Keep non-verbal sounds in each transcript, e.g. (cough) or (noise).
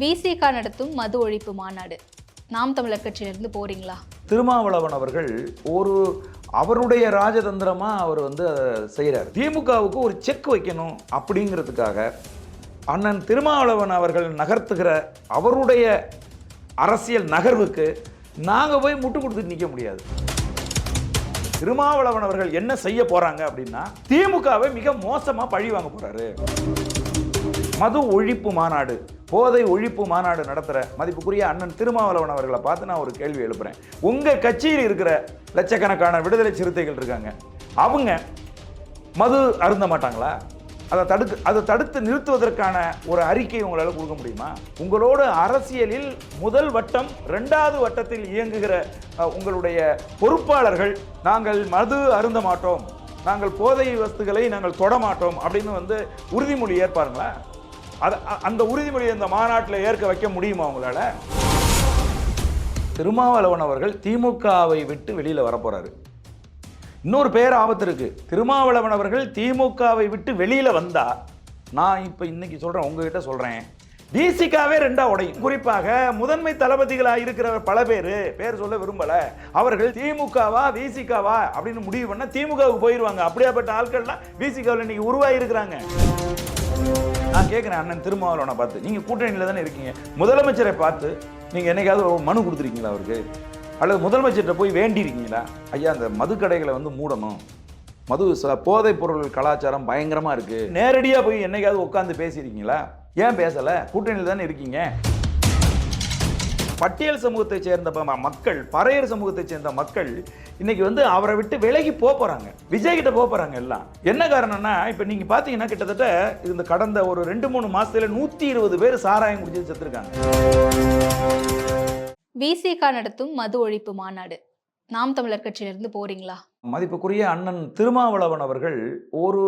விசிகா நடத்தும் மது ஒழிப்பு மாநாடு. நாம் தமிழர் கட்சியிலிருந்து போறீங்களா? திருமாவளவன் அவர்கள் ஒரு அவருடைய ராஜதந்திரமா அவர் வந்து செய்கிறார் திமுகவுக்கு ஒரு செக் வைக்கணும் அப்படிங்கிறதுக்காக அண்ணன் திருமாவளவன் அவர்கள் நகர்த்துகிற அவருடைய அரசியல் நகர்வுக்கு நாங்கள் போய் முட்டு கொடுத்துட்டு நிற்க முடியாது. திருமாவளவன் அவர்கள் என்ன செய்ய போறாங்க அப்படின்னா திமுகவை மிக மோசமாக பழி வாங்க போறாரு. மது ஒழிப்பு மாநாடு போதை ஒழிப்பு மாநாடு நடத்துகிற மதிப்புக்குரிய அண்ணன் திருமாவளவன் அவர்களை பார்த்து நான் ஒரு கேள்வி எழுப்புறேன். உங்கள் கட்சியில் இருக்கிற லட்சக்கணக்கான விடுதலை சிறுத்தைகள் இருக்காங்க. அவங்க மது அருந்த மாட்டாங்களா? அதை தடுக்க அதை தடுத்து நிறுத்துவதற்கான ஒரு அறிக்கை உங்களால் கொடுக்க முடியுமா? உங்களோட அரசியலில் முதல் வட்டம் ரெண்டாவது வட்டத்தில் இயங்குகிற உங்களுடைய பொறுப்பாளர்கள் நாங்கள் மது அருந்த மாட்டோம். நாங்கள் போதை வஸ்துகளை நாங்கள் தொட மாட்டோம் அப்படின்னு வந்து உறுதிமொழி ஏற்பாருங்களா? அது அந்த உறுதிமொழியை இந்த மாநாட்டில் ஏற்க வைக்க முடியுமா அவங்களால திருமாவளவன் அவர்கள் திமுகவை விட்டு வெளியில் வரப்போகிறாரு இன்னொரு பேர் ஆபத்து இருக்குது திருமாவளவன் அவர்கள் திமுகவை விட்டு வெளியில் வந்தா நான் இப்போ இன்னைக்கு சொல்கிறேன் உங்ககிட்ட சொல்கிறேன் விசிகாவே ரெண்டா உடையும். குறிப்பாக முதன்மை தளபதிகளாக இருக்கிற பல பேர் பேர் சொல்ல விரும்பலை. அவர்கள் திமுகவா விசிகாவா அப்படின்னு முடிவு பண்ணால் திமுகவுக்கு போயிடுவாங்க அப்படியாப்பட்ட ஆட்கள்லாம் விசிகாவில் இன்னைக்கு உருவாகி இருக்கிறாங்க நான் கேட்குறேன் அண்ணன் திருமாவளவனை பார்த்து. நீங்கள் கூட்டணியில் தானே இருக்கீங்க. முதலமைச்சரை பார்த்து நீங்கள் என்னைக்காவது மனு கொடுத்துருக்கீங்களா அவருக்கு? அல்லது முதலமைச்சர்கிட்ட போய் வேண்டியிருக்கீங்களா? ஐயா அந்த மது கடைகளை வந்து மூடணும். மது போதைப் பொருள் கலாச்சாரம் பயங்கரமாக இருக்குது நேரடியாக போய் என்னைக்காவது உட்காந்து பேசியிருக்கீங்களா? ஏன் பேசலை? கூட்டணியில் தானே இருக்கீங்க. பட்டியல் சமூகத்தை சேர்ந்த மக்கள் பறையர் சமூகத்தை சேர்ந்த மக்கள் இன்னைக்கு வந்து அவரை விட்டு விலகி போப் போறாங்க. விஜய் கிட்ட போப் போறாங்க எல்லாம். என்ன காரணம்னா இப்ப நீங்க பாத்தீங்கன்னா கிட்டத்தட்ட இந்த கடந்த ஒரு ரெண்டு மூணு மாசத்துல நூத்தி இருபது பேர் சாராயம் குடிச்சு செத்துருக்காங்க. விசிகா நடத்தும் மது ஒழிப்பு மாநாடு. நாம் தமிழர் கட்சியிலிருந்து போறீங்களா? மதிப்புக்குரிய அண்ணன் திருமாவளவன் அவர்கள் ஒரு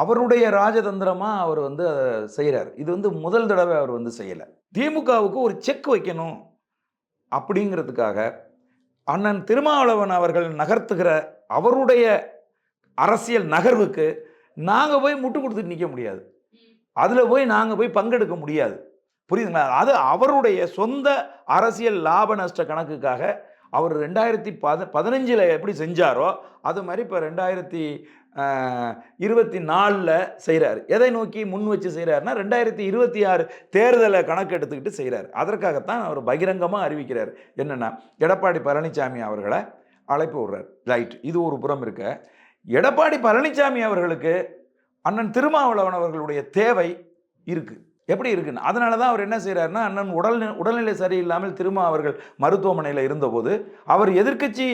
அவருடைய ராஜதந்திரமா அவர் வந்து அதை செய்கிறார் இது வந்து முதல் தடவை அவர் வந்து செய்யலை. திமுகவுக்கு ஒரு செக் வைக்கணும். அப்படிங்கிறதுக்காக அண்ணன் திருமாவளவன் அவர்கள் நகர்த்துகிற அவருடைய அரசியல் நகர்வுக்கு நாங்கள் போய் முட்டு கொடுத்துட்டு நிற்க முடியாது. அதில் போய் நாங்கள் போய் பங்கெடுக்க முடியாது. புரியுதுங்களா? அது அவருடைய சொந்த அரசியல் லாப நஷ்ட கணக்குக்காக அவர் ரெண்டாயிரத்தி பத பதினஞ்சில் எப்படி செஞ்சாரோ அது மாதிரி இப்போ ரெண்டாயிரத்தி இருபத்தி நாலில் செய்கிறார் எதை நோக்கி முன் வச்சு செய்கிறாருன்னா ரெண்டாயிரத்தி இருபத்தி ஆறு தேர்தலை கணக்கு எடுத்துக்கிட்டு செய்கிறார் அதற்காகத்தான் அவர் பகிரங்கமாக அறிவிக்கிறார். என்னென்னா எடப்பாடி பழனிசாமி அவர்களை அழைப்பு விடுறார். ரைட் இது ஒரு புறம் இருக்க. எடப்பாடி பழனிசாமி அவர்களுக்கு அண்ணன் திருமாவளவன் அவர்களுடைய தேவை இருக்குது எப்படி இருக்குன்னு? அதனால தான் அவர் என்ன செய்கிறாருன்னா அண்ணன் உடல் உடல்நிலை சரியில்லாமல் திரும்ப அவர்கள் மருத்துவமனையில் இருந்தபோது அவர் எதிர்க்கட்சி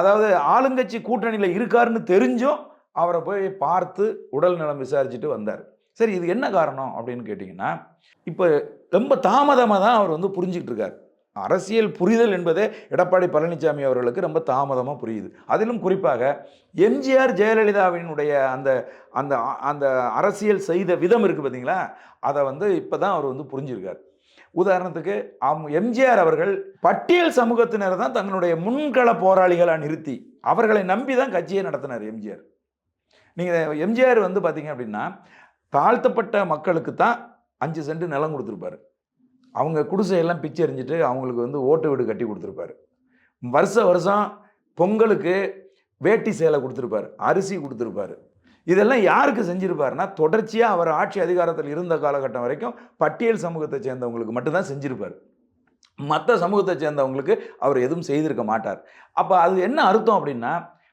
அதாவது ஆளுங்கட்சி கூட்டணியில் இருக்காருன்னு தெரிஞ்சும் அவரை போய் பார்த்து உடல் நலம் விசாரிச்சுட்டு வந்தார். சரி இது என்ன காரணம் அப்படின்னு கேட்டிங்கன்னா இப்போ ரொம்ப தாமதமாக தான் அவர் வந்து புரிஞ்சிக்கிட்டு இருக்கார். அரசியல் புரிதல் என்பதே எடப்பாடி பழனிசாமி அவர்களுக்கு ரொம்ப தாமதமாக புரியுது. அதிலும் குறிப்பாக எம்ஜிஆர் ஜெயலலிதாவினுடைய அந்த அந்த அந்த அரசியல் செய்த விதம் இருக்குது பார்த்தீங்களா அதை வந்து இப்போ தான் அவர் வந்து புரிஞ்சிருக்கார். உதாரணத்துக்கு அம் எம்ஜிஆர் அவர்கள் பட்டியல் சமூகத்தினர் தான் தங்களுடைய முன்கள போராளிகளாக நிறுத்தி அவர்களை நம்பி தான் கட்சியை நடத்தினார் எம்ஜிஆர். நீங்கள் எம்ஜிஆர் வந்து பார்த்தீங்க அப்படின்னா தாழ்த்தப்பட்ட மக்களுக்கு தான் அஞ்சு சென்ட் நிலம் கொடுத்துருப்பாரு. அவங்க குடிசையெல்லாம் பிச்சு எறிஞ்சிட்டு அவங்களுக்கு வந்து ஓட்டு வீடு கட்டி கொடுத்துருப்பாரு. வருஷ வருஷம் பொங்கலுக்கு வேட்டி சேலை கொடுத்துருப்பாரு அரிசி கொடுத்துருப்பாரு. இதெல்லாம் யாருக்கு செஞ்சுருப்பாருன்னா தொடர்ச்சியாக அவர் ஆட்சி அதிகாரத்தில் இருந்த காலகட்டம் வரைக்கும் பட்டியல் சமூகத்தை சேர்ந்தவங்களுக்கு மட்டும்தான் செஞ்சுருப்பார். மற்ற சமூகத்தை சேர்ந்தவங்களுக்கு அவர் எதுவும் செய்திருக்க மாட்டார். அப்போ அது என்ன அர்த்தம் அப்படின்னா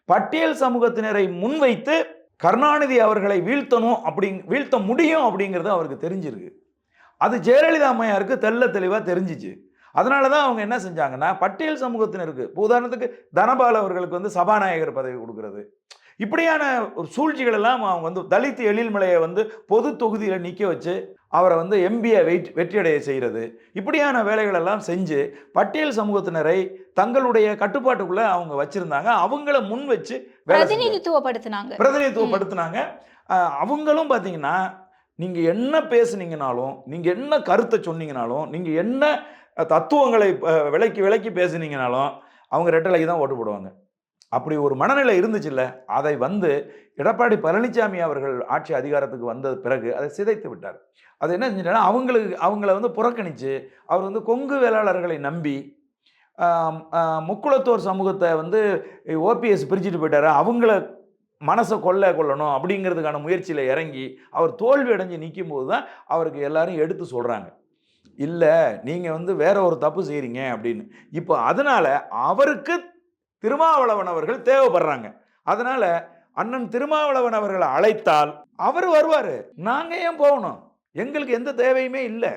பட்டியல் சமூகத்தினரை முன்வைத்து கருணாநிதி அவர்களை வீழ்த்தணும் அப்படி வீழ்த்த முடியும் அப்படிங்கிறது அவருக்கு தெரிஞ்சிருக்கு. அது ஜெயலலிதா அம்மையாருக்கு தெள்ள தெளிவாக தெரிஞ்சிச்சு. அதனால தான் அவங்க என்ன செஞ்சாங்கன்னா பட்டியல் சமூகத்தினருக்கு உதாரணத்துக்கு தனபால் அவர்களுக்கு வந்து சபாநாயகர் பதவி கொடுக்கறது. இப்படியான சூழ்ச்சிகள் எல்லாம் அவங்க வந்து தலித் எழில்மலையை வந்து பொது தொகுதியில் நிற்க வச்சு அவரை வந்து எம்பியை வெயிட் வெற்றியடைய செய்கிறது இப்படியான வேலைகள் எல்லாம் செஞ்சு பட்டியல் சமூகத்தினரை தங்களுடைய கட்டுப்பாட்டுக்குள்ள அவங்க வச்சிருந்தாங்க. அவங்கள முன் வச்சு. பிரதிநிதித்துவப்படுத்தினாங்க. பிரதிநிதித்துவப்படுத்தினாங்க. அவங்களும் பார்த்தீங்கன்னா நீங்கள் என்ன பேசுனீங்கனாலும் நீங்கள் என்ன கருத்தை சொன்னீங்கனாலும் நீங்கள் என்ன தத்துவங்களை அஹ், விலக்கி விலக்கி பேசுனீங்கனாலும் அவங்க ரெட்டலைக்கு தான் ஓட்டு போடுவாங்க. அப்படி ஒரு மனநிலை இருந்துச்சுல்ல அதை வந்து எடப்பாடி பழனிசாமி அவர்கள் ஆட்சி அதிகாரத்துக்கு வந்த பிறகு அதை சிதைத்து விட்டார். அது என்ன செஞ்சிட்டா அவங்களுக்கு அவங்கள வந்து புறக்கணித்து அவர் வந்து கொங்கு வேளாளர்களை நம்பி முக்குளத்தோர் சமூகத்தை வந்து ஓபிஎஸ் பிரிச்சுட்டு போயிட்டார். அவங்கள மனசை கொள்ள கொள்ளணும் அப்படிங்கிறதுக்கான முயற்சியில் இறங்கி அவர் தோல்வி அடைஞ்சு நிற்கும் போது தான் அவருக்கு எல்லாரும் எடுத்து சொல்கிறாங்க இல்லை நீங்கள் வந்து வேற ஒரு தப்பு செய்கிறீங்க அப்படின்னு. இப்போ அதனால் அவருக்கு திருமாவளவன் அவர்கள் தேவைப்படுறாங்க. அதனால் அண்ணன் திருமாவளவன் அவர்களை அழைத்தால் அவர் வருவார். நாங்கள் ஏன் போகணும்? எங்களுக்கு எந்த தேவையுமே இல்லை.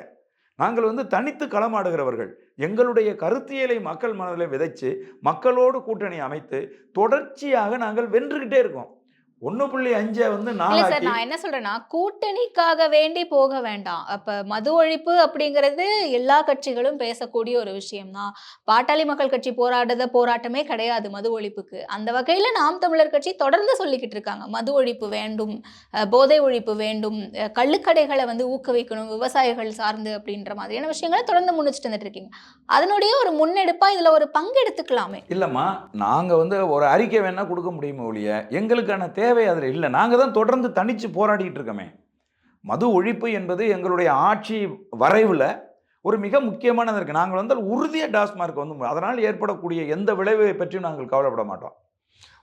நாங்கள் வந்து தனித்து களமாடுகிறவர்கள். எங்களுடைய கருத்தியலை மக்கள் மனதில் விதைச்சு மக்களோடு கூட்டணி அமைத்து தொடர்ச்சியாக நாங்கள் வென்றுக்கிட்டே இருக்கோம். ஒன்று புள்ளி அஞ்சை வந்து இல்ல சார் நான் என்ன சொல்றேன்னா கூட்டணிக்காக வேண்டி போக வேண்டாம். அப்ப மது ஒழிப்பு அப்படிங்கிறது எல்லா கட்சிகளும் பேசக்கூடிய ஒரு விஷயம்தான் பாட்டாளி மக்கள் கட்சி போராடுத போராட்டமே கிடையாது மது ஒழிப்புக்கு. அந்த வகையில நாம் தமிழர் கட்சி தொடர்ந்து சொல்லிக்கிட்டு இருக்காங்க. மது ஒழிப்பு வேண்டும் போதை ஒழிப்பு வேண்டும் கள்ளுக்கடைகளை வந்து ஊக்குவிக்கணும் விவசாயிகள் சார்ந்து அப்படின்ற மாதிரியான விஷயங்களை தொடர்ந்து முன்னிச்சுட்டு வந்துட்டு இருக்கீங்க. அதனுடைய ஒரு முன்னெடுப்பா இதுல ஒரு பங்கு எடுத்துக்கலாமே இல்லைம்மா நாங்கள் வந்து ஒரு அறிக்கை வேணால் கொடுக்க முடியுமே ஒழிய எங்களுக்கான தேவை தேவை அதில் இல்லை. நாங்கள் தான் தொடர்ந்து தனித்து போராடிட்டு இருக்கோமே. மது ஒழிப்பு என்பது எங்களுடைய ஆட்சி வரைவில் ஒரு மிக முக்கியமானது இருக்குது நாங்கள் வந்து உறுதியாக டாஸ்மார்க் வந்து அதனால் ஏற்படக்கூடிய எந்த விளைவை பற்றியும் நாங்கள் கவலைப்பட மாட்டோம்.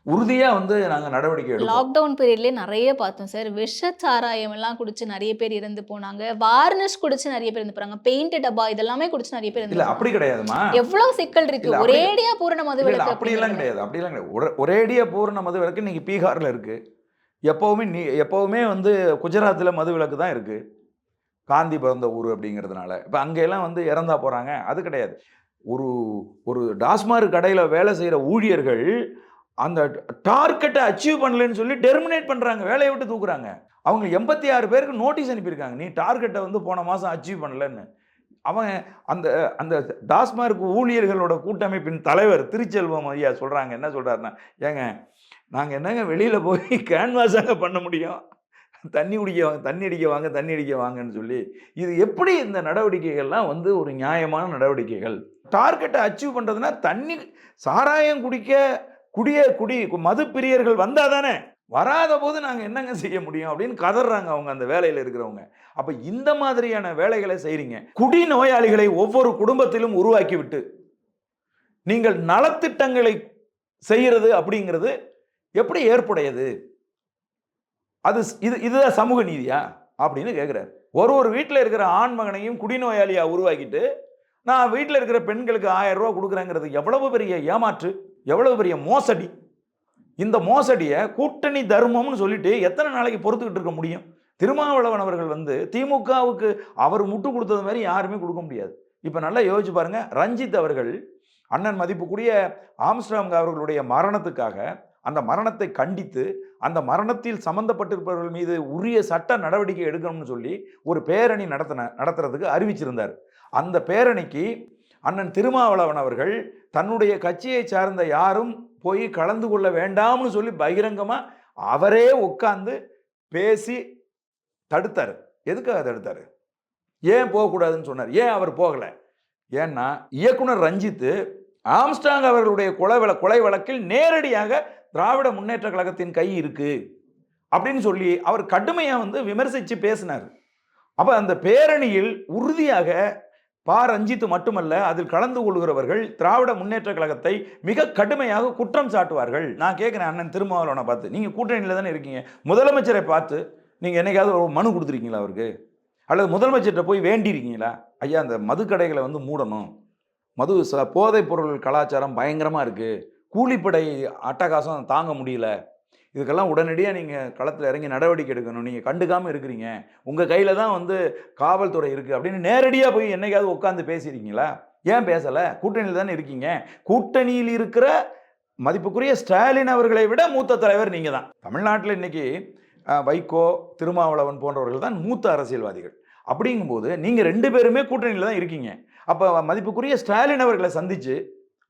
உறுதியாக வந்து நாங்கள் நடவடிக்கை எடுப்போம். லாக்டவுன் பீரியட்லயே நிறைய பார்த்தோம் சார். விஷ சாராயம் எல்லாம் குடிச்சு நிறைய பேர் இறந்து போனாங்க. வார்னிஷ் குடிச்சு நிறைய பேர் இறந்து போறாங்க. பெயிண்ட் டப்பா இதெல்லாமே குடிச்சு நிறைய பேர் இல்லை. அப்படி கிடையாதுமா. எவ்வளவு சிக்கல் இருக்கு? ஒரேடியா பூரண மது விலக்கு அப்படியெல்லாம். கிடையாது. அப்படியெல்லாம் கிடையாது. ஒரே- ஒரேடியா பூரண மது விலக்கு இன்னைக்கு பீகாரில் இருக்கு. எப்போவுமே நீ எப்போவுமே வந்து குஜராத்தில் மது விலக்கு தான் இருக்கு. காந்தி பிறந்த ஊர் அப்படிங்கிறதுனால. இப்போ அங்கெல்லாம் வந்து இறந்தா போகிறாங்க அது கிடையாது. ஒரு ஒரு டாஸ்மார்க் கடையில் வேலை செய்கிற ஊழியர்கள் அந்த டார்கெட்டை அச்சீவ் பண்ணலன்னு சொல்லி டெர்மினேட் பண்ணுறாங்க வேலையை விட்டு தூக்குறாங்க. அவங்க எண்பத்தி ஆறு பேருக்கு நோட்டீஸ் அனுப்பியிருக்காங்க நீ டார்கெட்டை வந்து போன மாதம் அச்சீவ் பண்ணலன்னு. அவன் அந்த அந்த டாஸ்மார்க் ஊழியர்களோட கூட்டமைப்பின் தலைவர் திருச்செல்வம் ஐயா சொல்கிறாங்க என்ன சொல்கிறாருன்னா ஏங்க நாங்கள் என்னங்க வெளியில் போய் (laughs) கேன்வாஸாக பண்ண முடியும்? தண்ணி குடிக்க வாங்க தண்ணி அடிக்க வாங்க தண்ணி அடிக்க வாங்கன்னு சொல்லி. இது எப்படி இந்த நடவடிக்கைகள்லாம் வந்து ஒரு நியாயமான நடவடிக்கைகள்? டார்கெட்டை அச்சீவ் பண்ணுறதுனா தண்ணி சாராயம் குடிக்க குடிய குடி மது பிரியர்கள் வந்தால் தானே வராத போது நாங்கள் என்னங்க செய்ய முடியும்? அப்படின்னு கதறாங்க அவங்க அந்த வேலையில் இருக்கிறவங்க. அப்போ இந்த மாதிரியான வேலைகளை செய்கிறீங்க குடி நோயாளிகளை ஒவ்வொரு குடும்பத்திலும் உருவாக்கி விட்டு நீங்கள் நலத்திட்டங்களை செய்கிறது அப்படிங்கிறது எப்படி ஏற்புடையது? அது இது இதுதான் சமூக நீதியா? அப்படின்னு கேட்குறாரு ஒரு ஒரு வீட்டில் இருக்கிற ஆண் மகனையும் குடிநோயாளியாக உருவாக்கிட்டு நான் வீட்டில் இருக்கிற பெண்களுக்கு ஆயிரம் ரூபா கொடுக்குறேங்கிறது எவ்வளவு பெரிய ஏமாற்று? எவ்வளவு பெரிய மோசடி? இந்த மோசடியை கூட்டணி தர்மம்னு சொல்லிட்டு எத்தனை நாளைக்கு பொறுத்துக்கிட்டு இருக்க முடியும்? திருமாவளவன் அவர்கள் வந்து திமுகவுக்கு அவர் முட்டு கொடுத்தது மாதிரி யாருமே கொடுக்க முடியாது. இப்போ நல்லா யோசிச்சு பாருங்க. ரஞ்சித் அவர்கள் அண்ணன் மதிப்புக்குரிய ஆம்ஸ்ட்ராங் அவர்களுடைய மரணத்துக்காக அந்த மரணத்தை கண்டித்து அந்த மரணத்தில் சம்பந்தப்பட்டிருப்பவர்கள் மீது உரிய சட்ட நடவடிக்கை எடுக்கணும்னு சொல்லி ஒரு பேரணி நடத்தின நடத்துறதுக்கு அறிவிச்சிருந்தார். அந்த பேரணிக்கு அண்ணன் திருமாவளவன் அவர்கள் தன்னுடைய கட்சியை சார்ந்த யாரும் போய் கலந்து கொள்ள வேண்டாம்னு சொல்லி பகிரங்கமாக அவரே உட்காந்து பேசி தடுத்தார். எதுக்காக தடுத்தார்? ஏன் போகக்கூடாதுன்னு சொன்னார். ஏன் அவர் போகலை? ஏன்னா இயக்குனர் ரஞ்சித்து ஆம்ஸ்டாங் அவர்களுடைய கொலை வழ கொலை வழக்கில் நேரடியாக திராவிட முன்னேற்ற கழகத்தின் கை இருக்கு அப்படின்னு சொல்லி அவர் கடுமையாக வந்து விமர்சித்து பேசினார். அப்போ அந்த பேரணியில் உறுதியாக பா ரஞ்சித் மட்டுமல்ல அதில் கலந்து கொள்கிறவர்கள் திராவிட முன்னேற்ற கழகத்தை மிக கடுமையாக குற்றம் சாட்டுவார்கள். நான் கேட்குறேன் அண்ணன் திருமாவளவனை பார்த்து. நீங்கள் கூட்டணியில் தானே இருக்கீங்க. முதலமைச்சரை பார்த்து நீங்கள் என்னைக்காவது ஒரு மனு கொடுத்துருக்கீங்களா அவருக்கு? அல்லது முதலமைச்சர்கிட்ட போய் வேண்டியிருக்கீங்களா? ஐயா அந்த மதுக்கடைகளை வந்து மூடணும். மது போதைப் பொருள் கலாச்சாரம் பயங்கரமாக இருக்குது கூலிப்படை அட்டகாசம் தாங்க முடியல. இதுக்கெல்லாம் உடனடியாக நீங்கள் களத்தில் இறங்கி நடவடிக்கை எடுக்கணும். நீங்கள் கண்டுக்காமல் இருக்கிறீங்க. உங்கள் கையில் தான் வந்து காவல்துறை இருக்குது அப்படின்னு நேரடியாக போய் என்னைக்காவது உட்காந்து பேசியிருக்கீங்களா? ஏன் பேசலை? கூட்டணியில் தானே இருக்கீங்க. கூட்டணியில் இருக்கிற மதிப்புக்குரிய ஸ்டாலின் அவர்களை விட மூத்த தலைவர் நீங்கள் தான். தமிழ்நாட்டில் இன்றைக்கி வைகோ திருமாவளவன் போன்றவர்கள் தான் மூத்த அரசியல்வாதிகள். அப்படிங்கும்போது நீங்கள் ரெண்டு பேருமே கூட்டணியில் தான் இருக்கீங்க. அப்போ மதிப்புக்குரிய ஸ்டாலின் அவர்களை சந்தித்து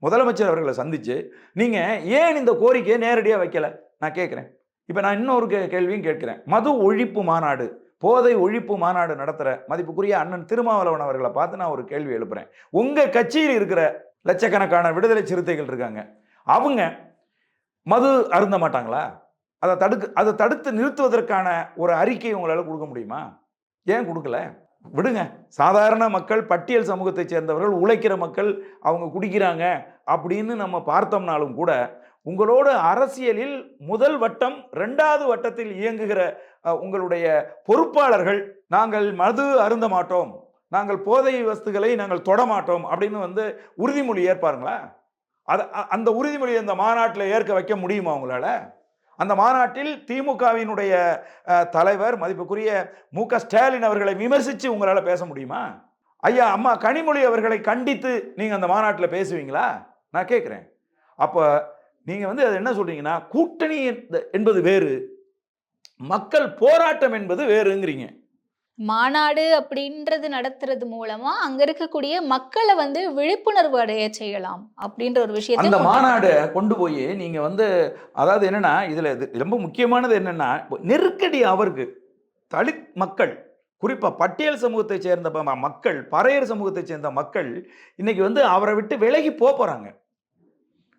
முதலமைச்சர் அவர்களை சந்தித்து நீங்கள் ஏன் இந்த கோரிக்கையை நேரடியாக வைக்கல? நான் கேட்குறேன். இப்போ நான் இன்னொரு கே கேள்வியும் கேட்குறேன். மது ஒழிப்பு மாநாடு போதை ஒழிப்பு மாநாடு நடத்துகிற மதிப்புக்குரிய அண்ணன் திருமாவளவன் அவர்களை பார்த்து நான் ஒரு கேள்வி எழுப்புறேன். உங்கள் கட்சியில் இருக்கிற லட்சக்கணக்கான விடுதலை சிறுத்தைகள் இருக்காங்க. அவங்க மது அருந்த மாட்டாங்களா? அதை தடுக்க அதை தடுத்து நிறுத்துவதற்கான ஒரு அறிக்கை உங்களால் கொடுக்க முடியுமா? ஏன் கொடுக்கல? விடுங்க. சாதாரண மக்கள் பட்டியல் சமூகத்தைச் சேர்ந்தவர்கள் உழைக்கிற மக்கள் அவங்க குடிக்கிறாங்க அப்படின்னு நம்ம பார்த்தோம்னாலும் கூட உங்களோட அரசியலில் முதல் வட்டம் ரெண்டாவது வட்டத்தில் இயங்குகிற உங்களுடைய பொறுப்பாளர்கள் நாங்கள் மது அருந்த மாட்டோம் நாங்கள் போதை வஸ்துகளை நாங்கள் தொட மாட்டோம் அப்படின்னு வந்து உறுதிமொழி ஏற்பாருங்களா? அது அந்த உறுதிமொழியை அந்த மாநாட்டில் ஏற்க வைக்க முடியுமா உங்களால்? அந்த மாநாட்டில் திமுகவினுடைய தலைவர் மதிப்புக்குரிய மு க ஸ்டாலின் அவர்களை விமர்சித்து உங்களால் பேச முடியுமா? ஐயா அம்மா கனிமொழி அவர்களை கண்டித்து நீங்கள் அந்த மாநாட்டில் பேசுவீங்களா? நான் கேட்குறேன். அப்போ நீங்கள் வந்து அது என்ன சொல்றீங்கன்னா கூட்டணி என்ப- என்பது வேறு மக்கள் போராட்டம் என்பது வேறுங்கிறீங்க. மாநாடு அப்படின்றது நடத்துறது மூலமா அங்க இருக்கக்கூடிய மக்களை வந்து விழிப்புணர்வு அடைய செய்யலாம் அப்படின்ற ஒரு விஷயத்தை அந்த மாநாடை கொண்டு போய் நீங்க வந்து அதாவது என்னன்னா இதுல இது ரொம்ப முக்கியமானது என்னன்னா நெருக்கடி அவருக்கு தலித் மக்கள் குறிப்பா பட்டியல் சமூகத்தை சேர்ந்த மக்கள் பறையர் சமூகத்தை சேர்ந்த மக்கள் இன்னைக்கு வந்து அவரை விட்டு விலகி போறாங்க.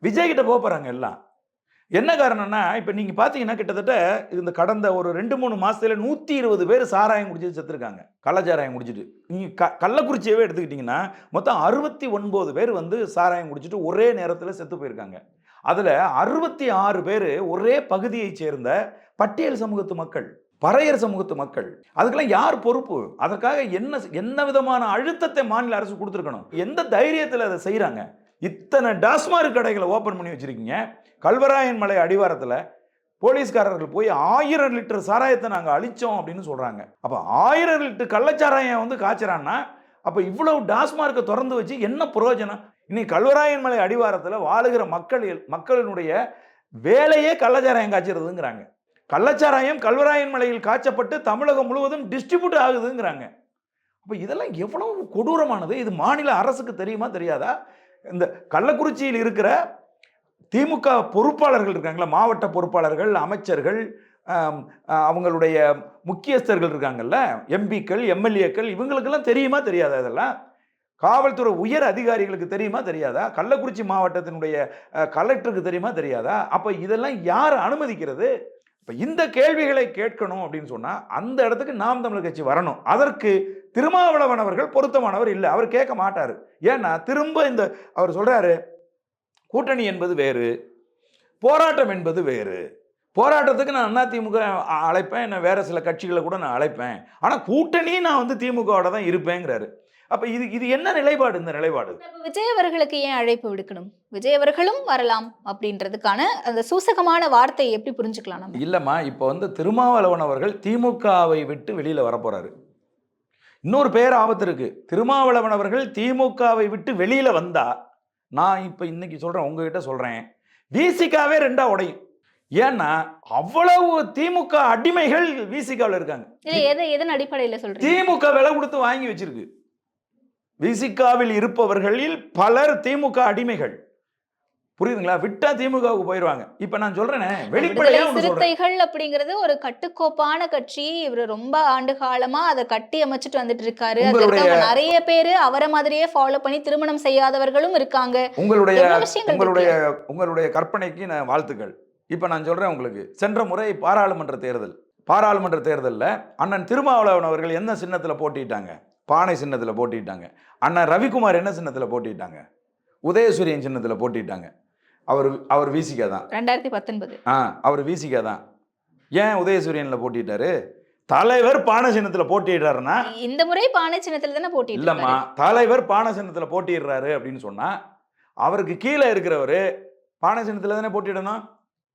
விஜய் கிட்ட போகிறாங்க எல்லாம். என்ன காரணம்னா இப்போ நீங்கள் பார்த்தீங்கன்னா கிட்டத்தட்ட இந்த கடந்த ஒரு ரெண்டு மூணு மாதத்தில் நூற்றி இருபது பேர் சாராயம் குடிச்சிட்டு செத்துருக்காங்க. கள்ளச்சாராயம் குடிச்சிட்டு. நீங்கள் க கள்ளக்குறிச்சியவே எடுத்துக்கிட்டிங்கன்னா மொத்தம் அறுபத்தி ஒன்பது பேர் வந்து சாராயம் குடிச்சிட்டு ஒரே நேரத்தில் செத்து போயிருக்காங்க. அதில் அறுபத்தி ஆறு பேர் ஒரே பகுதியைச் சேர்ந்த பட்டியல் சமூகத்து மக்கள் பறையர் சமூகத்து மக்கள். அதுக்கெல்லாம் யார் பொறுப்பு? அதற்காக என்ன என்ன விதமான அழுத்தத்தை மாநில அரசு கொடுத்துருக்கணும்? எந்த தைரியத்தில் அதை செய்கிறாங்க இத்தனை டாஸ்மார்க் கடைகளை ஓப்பன் பண்ணி வச்சிருக்கீங்க. கல்வராயன் மலை அடிவாரத்தில் போலீஸ்காரர்கள் போய் ஆயிரம் லிட்டர் சாராயத்தை நாங்கள் அழிச்சோம் அப்படின்னு சொல்கிறாங்க அப்போ ஆயிரம் லிட்டர் கள்ளச்சாராயம் வந்து காய்ச்சறான்னா அப்போ இவ்வளவு டாஸ்மார்க்கை திறந்து வச்சு என்ன பிரயோஜனம் இன்னைக்கு கல்வராயன் மலை அடிவாரத்தில் வாழுகிற மக்கள் மக்களினுடைய வேலையே கள்ளச்சாராயம் காய்ச்சறதுங்கிறாங்க. கள்ளச்சாராயம் கல்வராயன் மலையில் காய்ச்சப்பட்டு தமிழகம் முழுவதும் டிஸ்ட்ரிபியூட் ஆகுதுங்கிறாங்க. அப்போ இதெல்லாம் எவ்வளவு கொடூரமானது? இது மாநில அரசுக்கு தெரியுமா தெரியாதா? இந்த கள்ளக்குறிச்சியில் இருக்கிற திமுக பொறுப்பாளர்கள் இருக்காங்களா மாவட்ட பொறுப்பாளர்கள் அமைச்சர்கள் அவங்களுடைய முக்கியஸ்தர்கள் இருக்காங்கல்ல எம்பிக்கள் எம்எல்ஏக்கள் இவங்களுக்கெல்லாம் தெரியுமா தெரியாதா இதெல்லாம்? காவல்துறை உயர் அதிகாரிகளுக்கு தெரியுமா தெரியாதா? கள்ளக்குறிச்சி மாவட்டத்தினுடைய கலெக்டருக்கு தெரியுமா தெரியாதா? அப்போ இதெல்லாம் யார் அனுமதிக்கிறது? இப்போ இந்த கேள்விகளை கேட்கணும் அப்படின்னு சொன்னால் அந்த இடத்துக்கு நாம் தமிழர் கட்சி வரணும். அதற்கு திருமாவளவன் அவர்கள் பொருத்தமானவர் இல்லை. அவர் கேட்க மாட்டார். ஏன்னா திரும்ப இந்த அவர் சொல்கிறாரு கூட்டணி என்பது வேறு போராட்டம் என்பது வேறு. போராட்டத்துக்கு நான் அதிமுக அழைப்பேன் என்ன வேறு சில கட்சிகளை கூட நான் அழைப்பேன். ஆனால் கூட்டணி நான் வந்து திமுகவோட தான் இருப்பேங்கிறாரு. அப்போ இது இது என்ன நிலைப்பாடு இந்த நிலைப்பாடு? விஜய் அவர்களுக்கு ஏன் அழைப்பு விடுக்கணும்? விஜய் அவர்களும் வரலாம் அப்படின்றதுக்கான அந்த சூசகமான வார்த்தையை எப்படி புரிஞ்சுக்கலாம் நம்ம? இல்லைம்மா இப்போ வந்து திருமாவளவன் அவர்கள் திமுகவை விட்டு வெளியில் வரப்போறாரு. இன்னொரு பேர் ஆபத்து இருக்கு. திருமாவளவன் அவர்கள் திமுகவை விட்டு வெளியில வந்தா நான் இப்போ இன்னைக்கு சொல்றேன் உங்ககிட்ட சொல்றேன். விசிகாவே ரெண்டா உடையும். ஏன்னா அவ்வளவு திமுக அடிமைகள் விசிகாவில் இருக்காங்க. எதன் அடிப்படையில சொல்றீங்க? திமுக விலை கொடுத்து வாங்கி வச்சிருக்கு. விசிகாவில் இருப்பவர்களில் பலர் திமுக அடிமைகள். புரியுதுங்களா? விட்டா திமுகவுக்கு போயிடுவாங்க இப்ப நான் சொல்றேனே வெளிப்படையா சிறுத்தைகள் அப்படிங்கிறது ஒரு கட்டுக்கோப்பான கட்சி. இவர் ரொம்ப ஆண்டு காலமா அதை கட்டி அமைச்சிட்டு வந்துட்டு இருக்காரு. நிறைய பேரு அவரை மாதிரியே ஃபாலோ பண்ணி திருமணம் செய்யாதவர்களும் இருக்காங்க. உங்களுடைய உங்களுடைய உங்களுடைய கற்பனைக்கு நான் வாழ்த்துக்கள். இப்போ நான் சொல்றேன் உங்களுக்கு. சென்ற முறை பாராளுமன்ற தேர்தல். பாராளுமன்ற தேர்தலில் அண்ணன் திருமாவளவன் அவர்கள் என்ன சின்னத்தில் போட்டிட்டாங்க பானை சின்னத்தில் போட்டிட்டாங்க. அண்ணன் ரவிக்குமார் என்ன சின்னத்தில் போட்டிட்டாங்க? உதயசூரியன் சின்னத்தில் போட்டிட்டாங்க. அவர் அவர் விசிகா தான் ரெண்டாயிரத்தி பத்தொன்பது. ஆ அவர் விசிகா தான் ஏன் உதயசூரியனில் போட்டிட்டாரு? தலைவர் பானை சின்னத்தில் போட்டிடுறாருன்னா? இந்த முறை பானை சின்னத்துல தானே போட்டிட்டு இல்லம்மா தலைவர் பானை சின்னத்தில் போட்டிடுறாரு அப்படின்னு சொன்னா அவருக்கு கீழே இருக்கிறவர் பானை சின்னத்தில் தானே போட்டிடணும்?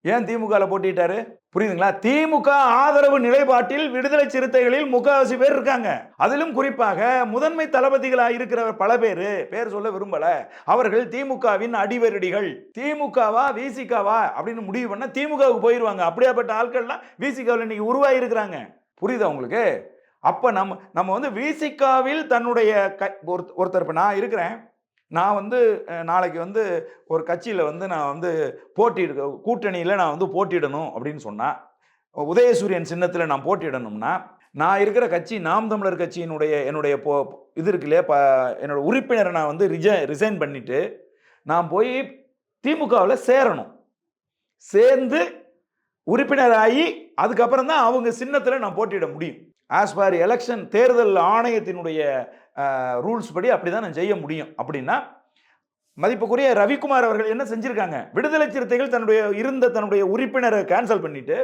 ஏன் திமுகவில் போட்டிட்டாரு? புரியுதுங்களா? திமுக ஆதரவு நிலைப்பாட்டில் விடுதலை சிறுத்தைகளில் முக்காவாசி பேர் இருக்காங்க. அதிலும் குறிப்பாக முதன்மை தளபதிகளாக இருக்கிற பல பேர். பேர் சொல்ல விரும்பல. அவர்கள் திமுகவின் அடிவருடிகள். திமுகவா விசிகாவா அப்படின்னு முடிவு பண்ண திமுகவுக்கு போயிடுவாங்க அப்படியாப்பட்ட ஆட்கள்லாம் விசிகாவில் இன்னைக்கு உருவாகி இருக்கிறாங்க புரியுதா உங்களுக்கு? அப்போ நம்ம நம்ம வந்து விசிகாவில் தன்னுடைய க ஒருத்தர் இப்போ நான் இருக்கிறேன். நான் வந்து நாளைக்கு வந்து ஒரு கட்சியில் வந்து நான் வந்து போட்டியிட கூட்டணியில் நான் வந்து போட்டியிடணும் அப்படின்னு சொன்னால் உதயசூரியன் சின்னத்தில் நான் போட்டியிடணும்னா நான் இருக்கிற கட்சி நாம் தமிழர் கட்சியினுடைய என்னுடைய போ இது இருக்கு இல்லையா ப என்னோட உறுப்பினரை நான் வந்து ரிஜ ரிசைன் பண்ணிவிட்டு நான் போய் திமுகவில் சேரணும். சேர்ந்து உறுப்பினராகி அதுக்கப்புறம் தான் அவங்க சின்னத்தில் நான் போட்டியிட முடியும். ஆஸ் பர் எலெக்ஷன் தேர்தல் ஆணையத்தினுடைய ரூல்ஸ் படி அப்படி தான் நான் செய்ய முடியும். அப்படின்னா மதிப்புக்குரிய ரவிக்குமார் அவர்கள் என்ன செஞ்சிருக்காங்க? விடுதலை சிறுத்தைகள் தன்னுடைய இருந்த தன்னுடைய உறுப்பினரை கேன்சல் பண்ணிட்டு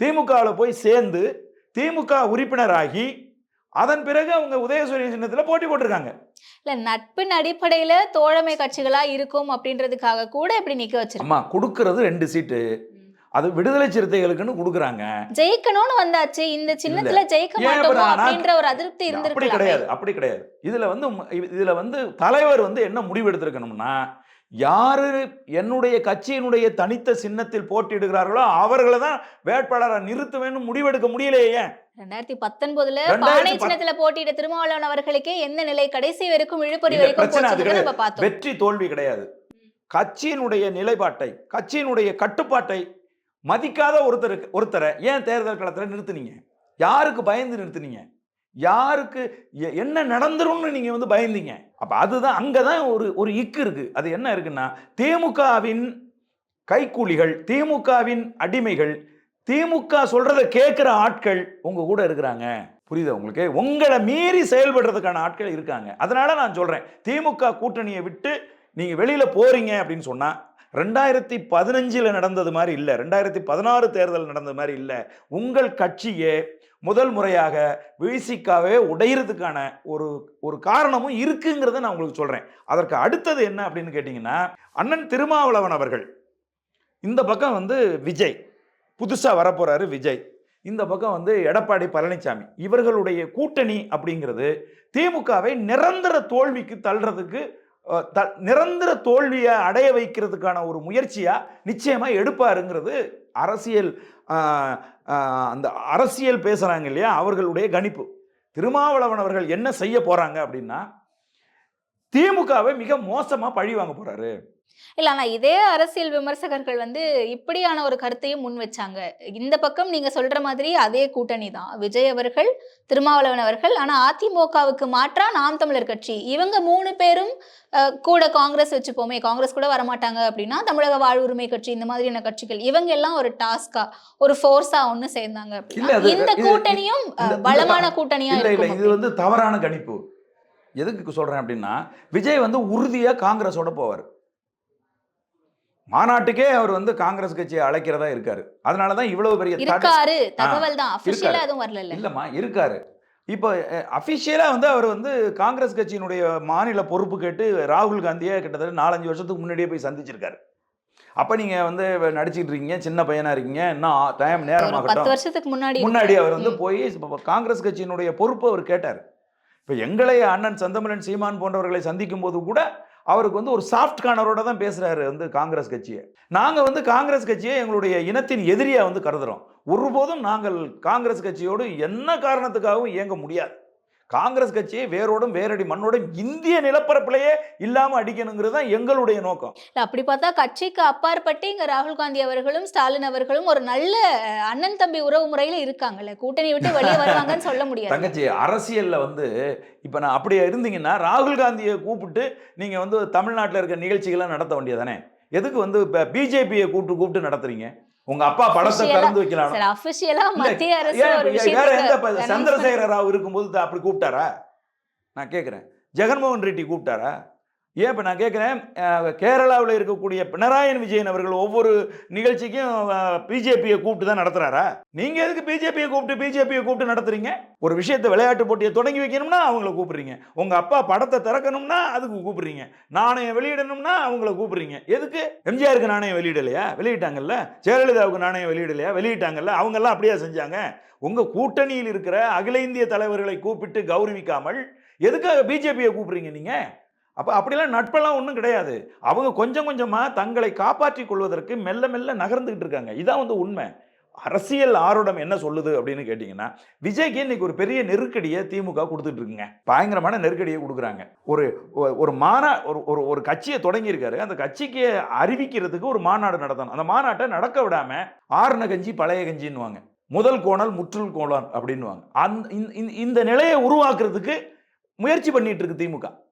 திமுகவில் போய் சேர்ந்து திமுக உறுப்பினராகி அதன் பிறகு அவங்க உதயசூரிய சின்னத்தில் போட்டி போட்டிருக்காங்க. இல்ல நட்பின் அடிப்படையில தோழமை கட்சிகளா இருக்கும் அப்படின்றதுக்காக கூட இப்படி நிக்க வச்சிருக்கோம் அம்மா கொடுக்கறது ரெண்டு சீட்டு. அது விடுதலை சிறுத்தைகளுக்குன்னு கொடுக்குறாங்க. ஜெயிக்கணும்னு வந்தாச்சு. இந்த சின்னத்துல ஜெயிக்க மாட்டோமோ அப்படின்ற ஒரு அதிருப்தி அப்படி இருந்திருக்கலாம் கிடையாது அப்படி கிடையாது. இதுல வந்து இதுல வந்து தலைவர் வந்து என்ன முடிவு எடுத்திருக்கணும்னா யாரு என்னுடைய கட்சியினுடைய தனித்த சின்னத்தில் போட்டியிடுகிறார்களோ அவர்களை தான் வேட்பாளரை நிறுத்துவேன்னு முடிவெடுக்க முடியலையே ரெண்டாயிரத்தி பத்தொன்பதுல பானை சின்னத்துல போட்டியிட்ட திருமாவளவன் அவர்களுக்கே எந்த நிலை? கடைசி வரைக்கும் இழுபறி வரைக்கும் வெற்றி தோல்வி கிடையாது. கட்சியினுடைய நிலைப்பாட்டை கட்சியினுடைய கட்டுப்பாட்டை மதிக்காத ஒருத்தருக்கு ஒருத்தரை ஏன் தேர்தல் களத்தில் நிறுத்துனீங்க? யாருக்கு பயந்து நிறுத்துனீங்க? யாருக்கு எ- என்ன நடந்துரும்னு நீங்கள் வந்து பயந்தீங்க? அப்போ அதுதான் அங்கே தான் ஒரு ஒரு இக்கு இருக்குது அது என்ன இருக்குன்னா திமுகவின் கைக்கூலிகள் திமுகவின் அடிமைகள் திமுக சொல்கிறத கேட்குற ஆட்கள் உங்கள் கூட இருக்கிறாங்க. புரியுதா உங்களுக்கு? உங்களை மீறி செயல்படுறதுக்கான ஆட்கள் இருக்காங்க. அதனால நான் சொல்கிறேன் திமுக கூட்டணியை விட்டு நீங்கள் வெளியில் போகிறீங்க அப்படின்னு சொன்னால் ரெண்டாயிரத்தி பதினஞ்சில் நடந்தது மாதிரி இல்லை. ரெண்டாயிரத்தி பதினாறு தேர்தல் நடந்தது மாதிரி இல்லை. உங்கள் கட்சியே முதல் முறையாக விசிகாவே உடையிறதுக்கான ஒரு ஒரு காரணமும் இருக்குங்கிறத நான் உங்களுக்கு சொல்கிறேன் அதற்கு அடுத்தது என்ன அப்படின்னு கேட்டிங்கன்னா அண்ணன் திருமாவளவன் அவர்கள். இந்த பக்கம் வந்து விஜய். புதுசாக வரப்போகிறாரு விஜய். இந்த பக்கம் வந்து எடப்பாடி பழனிசாமி இவர்களுடைய கூட்டணி அப்படிங்கிறது திமுகவை நிரந்தர தோல்விக்கு தள்ளுறதுக்கு த- நிரந்தர தோல்வியை அடைய வைக்கிறதுக்கான ஒரு முயற்சியாக நிச்சயமாக எடுப்பாருங்கிறது அரசியல் அந்த அரசியல் பேசுகிறாங்க இல்லையா அவர்களுடைய கணிப்பு. திருமாவளவன் அவர்கள் என்ன செய்ய போகிறாங்க அப்படின்னா திமுகவை மிக மோசமாக பழி வாங்க போகிறாரு இல்ல ஆனா இதே அரசியல் விமர்சகர்கள் வந்து இப்படியான ஒரு கருத்தையும் முன் வச்சாங்க. இந்த பக்கம் நீங்க சொல்ற மாதிரி அதே கூட்டணி தான். விஜய் அவர்கள் திருமாவளவன் அவர்கள் ஆனா அதிமுகவுக்கு மாற்றா நாம் தமிழர் கட்சி. இவங்க மூணு பேரும் கூட காங்கிரஸ் வச்சுப்போமே காங்கிரஸ் கூட வரமாட்டாங்க அப்படின்னா தமிழக வாழ்வுரிமை கட்சி இந்த மாதிரியான கட்சிகள் இவங்க எல்லாம் ஒரு டாஸ்கா ஒரு ஃபோர்ஸா ஒண்ணு சேர்ந்தாங்க இந்த கூட்டணியும் பலமான கூட்டணியா இல்ல இது வந்து தவறான கணிப்பு. எதுக்கு சொல்றேன் அப்படின்னா விஜய் வந்து உறுதியா காங்கிரஸோட போவார். மாநாட்டுக்கே அவர் வந்து காங்கிரஸ் கட்சியை அழைக்கிறதா இருக்காரு. அதனால தான் இவ்வளவு பெரிய இருக்காரு. தகவல் தான். இருக்காரு. அபிஷியலா எதுவும் வரல இல்லம்மா இருக்காரு. இப்போ அஃபிஷியலா வந்து அவர் வந்து காங்கிரஸ் கட்சியினுடைய மாநில பொறுப்பு கேட்டு ராகுல் காந்தியை கிட்டத்தட்ட நாலஞ்சு வருஷத்துக்கு முன்னாடியே போய் சந்திச்சிருக்காரு. அப்ப நீங்க வந்து நடிச்சிட்டு இருக்கீங்க சின்ன பையனா இருக்கீங்க இன்னும் டைம் நேரமாகட்டும் பத்து வருஷத்துக்கு முன்னாடி முன்னாடி அவர் வந்து. போய் காங்கிரஸ் கட்சியினுடைய பொறுப்பு அவர் கேட்டார். இப்போ எங்களை அண்ணன் செந்தமிழன் சீமான் போன்றவர்களை சந்திக்கும் போது கூட அவருக்கு வந்து ஒரு சாஃப்ட் கார்னரோட தான் பேசுகிறாரு வந்து காங்கிரஸ் கட்சியை. நாங்கள் வந்து காங்கிரஸ் கட்சியை எங்களுடைய இனத்தின் எதிரியாக வந்து கருதுகிறோம் ஒருபோதும் நாங்கள் காங்கிரஸ் கட்சியோடு என்ன காரணத்துக்காகவும் இயங்க முடியாது. காங்கிரஸ் கட்சியை வேரோடும் வேரடி மண்ணோடும் இந்திய நிலப்பரப்பிலேயே இல்லாம அடிக்கணுங்கிறது தான் எங்களுடைய நோக்கம். இல்ல, அப்படி பார்த்தா கட்சிக்கு அப்பாற்பட்டு இங்க ராகுல் காந்தி அவர்களும் ஸ்டாலின் அவர்களும் ஒரு நல்ல அண்ணன் தம்பி உறவு முறையில இருக்காங்கல்ல. கூட்டணி விட்டு வெளியே வருவாங்கன்னு சொல்ல முடியாது. தங்கச்சி அரசியல்ல வந்து இப்ப நான் அப்படியே இருந்தீங்கன்னா ராகுல் காந்தியை கூப்பிட்டு நீங்க வந்து தமிழ்நாட்டில் இருக்க நிகழ்ச்சிகளை நடத்த வேண்டியதானே எதுக்கு வந்து இப்ப பிஜேபியை கூப்பிட்டு கூப்பிட்டு நடத்துறீங்க? உங்க அப்பா படத்தை திறந்து வைக்கலாம் அபிஷியலா மத்திய அரசு வேற எந்த சந்திரசேகர ராவ் இருக்கும்போது அப்படி கூப்பிட்டாரா? நான் கேட்குறேன் ஜெகன்மோகன் ரெட்டி கூப்பிட்டாரா? ஏன் இப்போ நான் கேட்குறேன் கேரளாவில் இருக்கக்கூடிய பினராயி விஜயன் அவர்கள் ஒவ்வொரு நிகழ்ச்சிக்கும் பிஜேபியை கூப்பிட்டு தான் நடத்துறாரா? நீங்கள் எதுக்கு பிஜேபியை கூப்பிட்டு பிஜேபியை கூப்பிட்டு நடத்துறீங்க? ஒரு விஷயத்தை விளையாட்டு போட்டியை தொடங்கி வைக்கணும்னா அவங்கள கூப்பிடுறீங்க. உங்கள் அப்பா படத்தை திறக்கணும்னா அதுக்கு கூப்பிடுறீங்க. நாணயம் வெளியிடணும்னா அவங்கள கூப்பிடுறீங்க. எதுக்கு? எம்ஜிஆருக்கு நாணயம் வெளியிடலையா? வெளியிட்டாங்கல்ல? ஜெயலலிதாவுக்கு நாணயம் வெளியிடலையா? வெளியிட்டாங்கல்ல? அவங்கெல்லாம் அப்படியே செஞ்சாங்க? உங்கள் கூட்டணியில் இருக்கிற அகில இந்திய தலைவர்களை கூப்பிட்டு கௌரவிக்காமல் எதுக்காக பிஜேபியை கூப்பிடுறீங்க நீங்கள் அப்போ அப்படிலாம் நட்பெல்லாம் ஒன்றும் கிடையாது. அவங்க கொஞ்சம் கொஞ்சமாக தங்களை காப்பாற்றிக் கொள்வதற்கு மெல்ல மெல்ல நகர்ந்துக்கிட்டு இருக்காங்க. இதான் வந்து உண்மை. அரசியல் ஆரோடம் என்ன சொல்லுது அப்படின்னு கேட்டிங்கன்னா விஜய்க்கு இன்னைக்கு ஒரு பெரிய நெருக்கடியை திமுக கொடுத்துட்டு இருக்குங்க. பயங்கரமான நெருக்கடியை கொடுக்குறாங்க. ஒரு ஒரு மாநா ஒரு ஒரு ஒரு கட்சியை தொடங்கியிருக்காரு அந்த கட்சிக்கு அறிவிக்கிறதுக்கு ஒரு மாநாடு நடத்தணும். அந்த மாநாட்டை நடக்க விடாமல் ஆறுன கஞ்சி பழைய கஞ்சின்னுவாங்க. முதல் கோணல் முற்றில் கோணல் அப்படின்னுவாங்க. அந் இந்த- இந்த- இந்த நிலையை உருவாக்குறதுக்கு முயற்சி பண்ணிட்டு இருக்கு திமுக.